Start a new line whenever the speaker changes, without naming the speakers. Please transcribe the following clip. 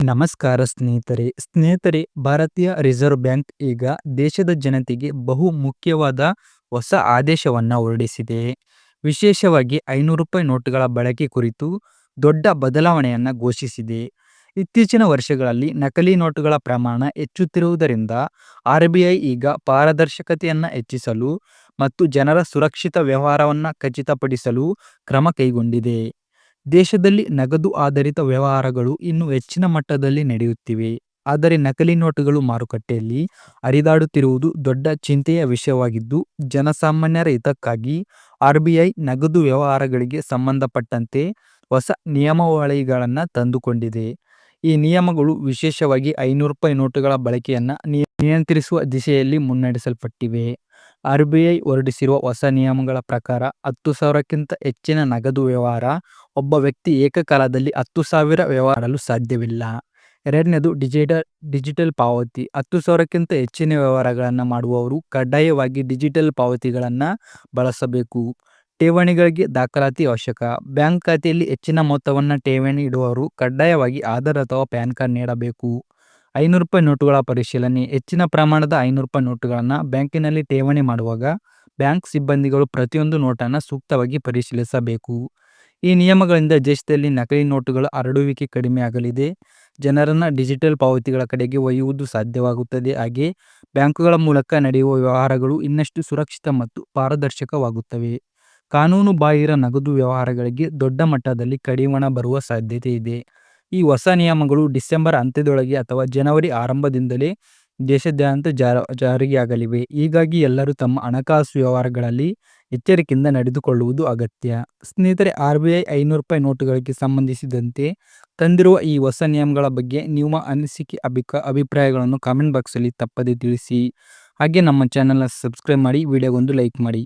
ನಮಸ್ಕಾರ ಸ್ನೇಹಿತರೆ. ಸ್ನೇಹಿತರೆ, ಭಾರತೀಯ ರಿಸರ್ವ್ ಬ್ಯಾಂಕ್ ಈಗ ದೇಶದ ಜನತೆಗೆ ಬಹು ಮುಖ್ಯವಾದ ಹೊಸ ಆದೇಶವನ್ನು ಹೊರಡಿಸಿದೆ. ವಿಶೇಷವಾಗಿ ಐನೂರು ರೂಪಾಯಿ ನೋಟುಗಳ ಬಳಕೆ ಕುರಿತು ದೊಡ್ಡ ಬದಲಾವಣೆಯನ್ನು ಘೋಷಿಸಿದೆ. ಇತ್ತೀಚಿನ ವರ್ಷಗಳಲ್ಲಿ ನಕಲಿ ನೋಟುಗಳ ಪ್ರಮಾಣ ಹೆಚ್ಚುತ್ತಿರುವುದರಿಂದ ಆರ್ ಬಿ ಐ ಈಗ ಪಾರದರ್ಶಕತೆಯನ್ನು ಹೆಚ್ಚಿಸಲು ಮತ್ತು ಜನರ ಸುರಕ್ಷಿತ ವ್ಯವಹಾರವನ್ನು ಖಚಿತಪಡಿಸಲು ಕ್ರಮ ಕೈಗೊಂಡಿದೆ. ದೇಶದಲ್ಲಿ ನಗದು ಆಧಾರಿತ ವ್ಯವಹಾರಗಳು ಇನ್ನು ಹೆಚ್ಚಿನ ಮಟ್ಟದಲ್ಲಿ ನಡೆಯುತ್ತಿವೆ. ಆದರೆ ನಕಲಿ ನೋಟುಗಳು ಮಾರುಕಟ್ಟೆಯಲ್ಲಿ ಹರಿದಾಡುತ್ತಿರುವುದು ದೊಡ್ಡ ಚಿಂತೆಯ ವಿಷಯವಾಗಿದ್ದು, ಜನಸಾಮಾನ್ಯರ ಹಿತಕ್ಕಾಗಿ ಆರ್ಬಿಐ ನಗದು ವ್ಯವಹಾರಗಳಿಗೆ ಸಂಬಂಧಪಟ್ಟಂತೆ ಹೊಸ ನಿಯಮಾವಳಿಗಳನ್ನು ತಂದುಕೊಂಡಿದೆ. ಈ ನಿಯಮಗಳು ವಿಶೇಷವಾಗಿ ಐನೂರು ರೂಪಾಯಿ ನೋಟುಗಳ ಬಳಕೆಯನ್ನು ನಿಯಂತ್ರಿಸುವ ದಿಶೆಯಲ್ಲಿ ಮುನ್ನಡೆಸಲ್ಪಟ್ಟಿವೆ. ಆರ್ ಬಿ ಐ ಹೊರಡಿಸಿರುವ ಹೊಸ ನಿಯಮಗಳ ಪ್ರಕಾರ ಹತ್ತು ಸಾವಿರಕ್ಕಿಂತ ಹೆಚ್ಚಿನ ನಗದು ವ್ಯವಹಾರ ಒಬ್ಬ ವ್ಯಕ್ತಿ ಏಕಕಾಲದಲ್ಲಿ ಹತ್ತು ಸಾವಿರ ವ್ಯವಹಾರಲು ಸಾಧ್ಯವಿಲ್ಲ. ಎರಡನೇದು ಡಿಜಿಟಲ್ ಡಿಜಿಟಲ್ ಪಾವತಿ. ಹತ್ತು ಸಾವಿರಕ್ಕಿಂತ ಹೆಚ್ಚಿನ ವ್ಯವಹಾರಗಳನ್ನು ಮಾಡುವವರು ಕಡ್ಡಾಯವಾಗಿ ಡಿಜಿಟಲ್ ಪಾವತಿಗಳನ್ನು ಬಳಸಬೇಕು. ಠೇವಣಿಗಳಿಗೆ ದಾಖಲಾತಿ ಅವಶ್ಯಕ. ಬ್ಯಾಂಕ್ ಖಾತೆಯಲ್ಲಿ ಹೆಚ್ಚಿನ ಮೊತ್ತವನ್ನು ಠೇವಣಿ ಇಡುವವರು ಕಡ್ಡಾಯವಾಗಿ ಆಧಾರ್ ಅಥವಾ ಪ್ಯಾನ್ ಕಾರ್ಡ್ ನೀಡಬೇಕು. ಐನೂರು ರೂಪಾಯಿ ನೋಟುಗಳ ಪರಿಶೀಲನೆ. ಹೆಚ್ಚಿನ ಪ್ರಮಾಣದ ಐನೂರು ರೂಪಾಯಿ ನೋಟುಗಳನ್ನು ಬ್ಯಾಂಕಿನಲ್ಲಿ ಠೇವಣಿ ಮಾಡುವಾಗ ಬ್ಯಾಂಕ್ ಸಿಬ್ಬಂದಿಗಳು ಪ್ರತಿಯೊಂದು ನೋಟನ್ನು ಸೂಕ್ತವಾಗಿ ಪರಿಶೀಲಿಸಬೇಕು. ಈ ನಿಯಮಗಳಿಂದ ದೇಶದಲ್ಲಿ ನಕಲಿ ನೋಟುಗಳ ಹರಡುವಿಕೆ ಕಡಿಮೆಯಾಗಲಿದೆ ಜನರನ್ನು ಡಿಜಿಟಲ್ ಪಾವತಿಗಳ ಕಡೆಗೆ ಒಯ್ಯುವುದು ಸಾಧ್ಯವಾಗುತ್ತದೆ. ಹಾಗೆ ಬ್ಯಾಂಕುಗಳ ಮೂಲಕ ನಡೆಯುವ ವ್ಯವಹಾರಗಳು ಇನ್ನಷ್ಟು ಸುರಕ್ಷಿತ ಮತ್ತು ಪಾರದರ್ಶಕವಾಗುತ್ತವೆ. ಕಾನೂನು ಬಾಹಿರ ನಗದು ವ್ಯವಹಾರಗಳಿಗೆ ದೊಡ್ಡ ಮಟ್ಟದಲ್ಲಿ ಕಡಿವಾಣ ಬರುವ ಸಾಧ್ಯತೆ ಇದೆ. ಈ ಹೊಸ ನಿಯಮಗಳು ಡಿಸೆಂಬರ್ ಅಂತ್ಯದೊಳಗೆ ಅಥವಾ ಜನವರಿ ಆರಂಭದಿಂದಲೇ ದೇಶಾದ್ಯಂತ ಜಾರ, ಜಾರಿಯಾಗಲಿವೆ. ಹೀಗಾಗಿ ಎಲ್ಲರೂ ತಮ್ಮ ಹಣಕಾಸು ವ್ಯವಹಾರಗಳಲ್ಲಿ ಎಚ್ಚರಿಕೆಯಿಂದ ನಡೆದುಕೊಳ್ಳುವುದು ಅಗತ್ಯ. ಸ್ನೇಹಿತರೆ, ಆರ್ ಬಿ ಐ ಐನೂರು ರೂಪಾಯಿ ನೋಟುಗಳಿಗೆ ಸಂಬಂಧಿಸಿದಂತೆ ತಂದಿರುವ ಈ ಹೊಸ ನಿಯಮಗಳ ಬಗ್ಗೆ ನಿಮ್ಮ ಅನಿಸಿಕೆ, ಅಭಿಕ, ಅಭಿಪ್ರಾಯಗಳನ್ನು ಕಾಮೆಂಟ್ ಬಾಕ್ಸಲ್ಲಿ ತಪ್ಪದೇ ತಿಳಿಸಿ. ಹಾಗೆ ನಮ್ಮ ಚಾನಲ್ನ ಸಬ್ಸ್ಕ್ರೈಬ್ ಮಾಡಿ ವಿಡಿಯೋಗೊಂದು ಲೈಕ್ ಮಾಡಿ.